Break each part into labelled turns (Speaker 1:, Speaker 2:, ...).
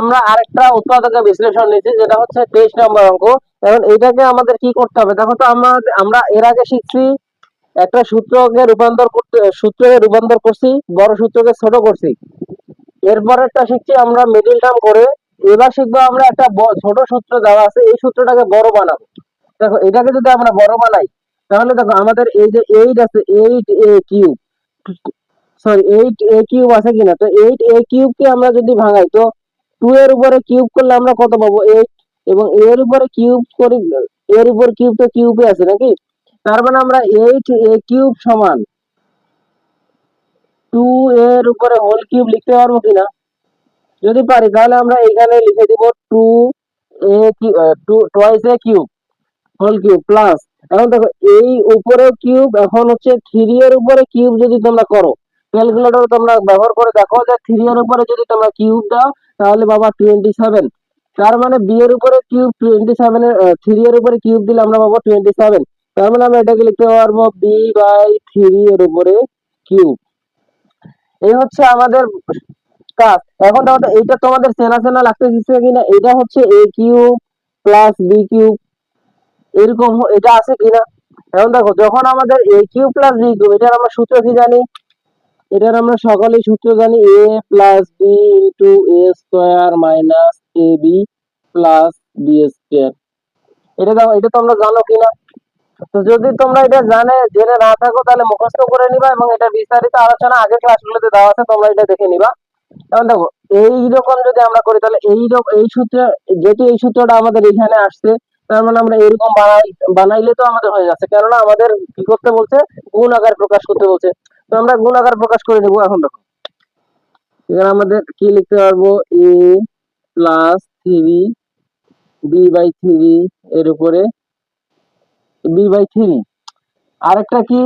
Speaker 1: আমরা আরেকটা উৎপাদকের বিশ্লেষণ নিচ্ছি যেটা হচ্ছে তেইশ নম্বর অঙ্ক। এখন এটাকে আমাদের কি করতে হবে? দেখো তো আমরা আমরা এর আগে শিখছি, একটা সূত্রকে রূপান্তর করতে সূত্রকে রূপান্তর করছি, বড় সূত্রকে ছোট করছি। এরপরেরটা শিখছি আমরা মিডিল টার্ম করে। এবার শিখব আমরা একটা ছোট সূত্র দেওয়া আছে, এই সূত্রটাকে বড় বানাবো। দেখো, এটাকে যদি আমরা বড় বানাই, তাহলে দেখো, আমাদের এই যে এইট আছে eight a cube sorry eight a cube আছে কিনা? তো এইট এ কিউবকে আমরা যদি ভাঙাই, তো টু এর উপরে কিউব করলে আমরা কত পাবো? এইট এবং এর উপরে কিউব করি, এর উপর কিউব তো কিউবে আছে নাকি? তার মানে আমরা এইট এ কিউব সমান টু এর উপরে হোল কিউব লিখতে পারব কিনা? যদি পারি, তাহলে আমরা এখানে লিখে দিব two a two twice a cube whole cube plus এখন দেখো, এই উপরে কিউব এখন হচ্ছে থ্রি এর উপরে কিউব যদি তোমরা করো ক্যালকুলেটর তোমরা ব্যবহার করে দেখো যে থ্রি এর উপরে যদি তোমরা কিউব দাও, তাহলে বাবা টোয়েন্টি সেভেন তার মানে বি এর উপরে কিউব টোয়েন্টি সেভেন এর থ্রি এর উপরে কিউব দিলে আমরা পাবো টোয়েন্টি সেভেন তার মানে আমরা এটাকে লিখতে পারব বি বাই থ্রি এর উপরে কিউব এই হচ্ছে আমাদের কাজ এখন দেখো এইটা তোমাদের চেনা চেনা লাগতে দিচ্ছে কিনা, এটা হচ্ছে a cube plus b cube এরকম এটা আছে কিনা? এখন দেখো, যখন আমাদের a cube plus b cube এটার আমরা সূত্র কি জানি? এটার আমরা সকলেই সূত্র জানি a plus b into a square minus a b plus b square এটা এটা তোমরা জানো কিনা? তো যদি তোমরা এটা জানে, জেনে না থাকো, তাহলে মুখস্থ করে নিবা এবং এটা বিস্তারিত আলোচনা আগের ক্লাসগুলোতে দেওয়া আছে, তোমরা এটা দেখে নিবা। এখন দেখো, এইরকম যদি আমরা করি, তাহলে এই এই সূত্র, যেহেতু এই সূত্রটা আমাদের এখানে আসছে, তার মানে আমরা এরকম বানাই, বানাইলে তো আমাদের হয়ে যাচ্ছে। কেননা আমাদের কি করতে বলছে? গুণ আকার প্রকাশ করতে বলছে। তো আমরা গুণ আকার প্রকাশ করে নেব এখন দেখো। এখানে আমাদের কি লিখতে পারব? A plus three b by three এর উপরে বি বাই থ্রি আরেকটা কি?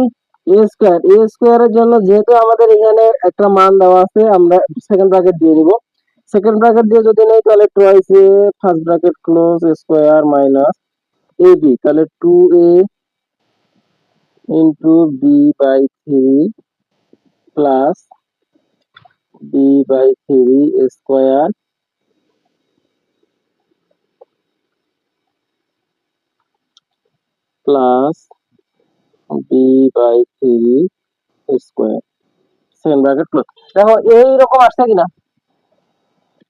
Speaker 1: এ স্কোয়ার এ স্কোয়ারের জন্য যেহেতু আমাদের এখানে একটা মান দেওয়া আছে, আমরা সেকেন্ড ব্র্যাকেট দিয়ে দিব। সেকেন্ড ব্র্যাকেট দিয়ে যদি নেই, তাহলে twice a first bracket close square minus a b তাহলে two a into b by three plus b by three square plus b by three square second bracket close দেখো, এইরকম আসছে কিনা?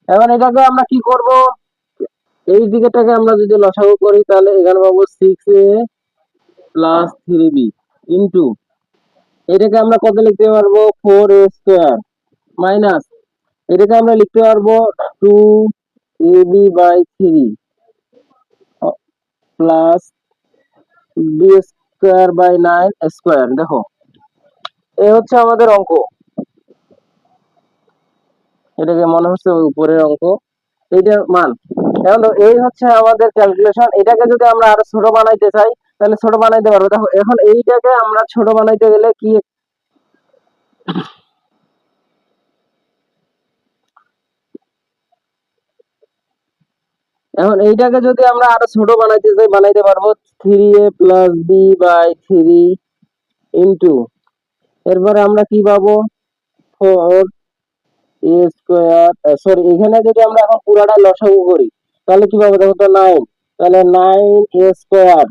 Speaker 1: এখন এটাকে আমরা কি করব? এই দিকেটাকে আমরা যদি লসাগু করি, তাহলে এখানে পাবো six a plus three b into এটাকে আমরা কত লিখতে পারব? ফোর এ স্কোয়ার মাইনাস এটাকে আমরা লিখতে পারব two a b by three plus b square by nine square দেখো। এই হচ্ছে আমাদের অঙ্ক। এটাকে মনে হচ্ছে উপরের অঙ্ক। এইটার মান। এই হচ্ছে আমাদের ক্যালকুলেশন এটাকে যদি আমরা আরও ছোট বানাইতে চাই তাহলে ছোট বানাইতে পারব। দেখো, এখন এইটাকে আমরা ছোট বানাইতে গেলে কি এখন এইটাকে যদি আমরা আরও ছোট বানাইতে চাই বানাইতে পারব three a plus b by three into এরপরে আমরা কি পাবো? ফোর এ স্কোয়ার সরি এখানে যদি আমরা এখন পুরাটা লসাগু করি, তাহলে কি পাবো? দেখো তো নাইন তাহলে নাইন এ স্কোয়ার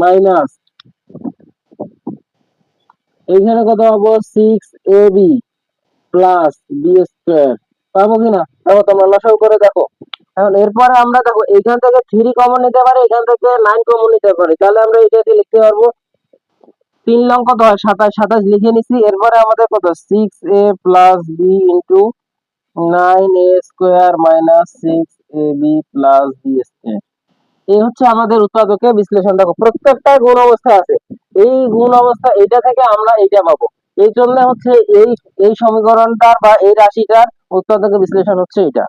Speaker 1: মাইনাস এখানে কত পাবো? সিক্স প্লাস বি স্কোয়ার পাবো কিনা দেখো তোমরা লসাগু করে দেখো। এখন এরপরে আমরা দেখো এখান থেকে থ্রি কমন নিতে পারি এখান থেকে নাইন কমন নিতে পারি। তাহলে আমরা এটাকে লিখতে পারব, তিন লং কত হয় সাতাশ সাতাশ লিখে নিছি। এরপরে আমাদের কত? Six a plus b into nine a square minus six a b plus b square এই হচ্ছে আমাদের উৎপাদকের বিশ্লেষণ। দেখো, প্রত্যেকটা গুণ অবস্থা আছে। এই গুণ অবস্থা এটা থেকে আমরা এইটা পাবো। এই জন্য হচ্ছে এই এই সমীকরণটার বা এই রাশিটার উৎপাদকের বিশ্লেষণ হচ্ছে এটা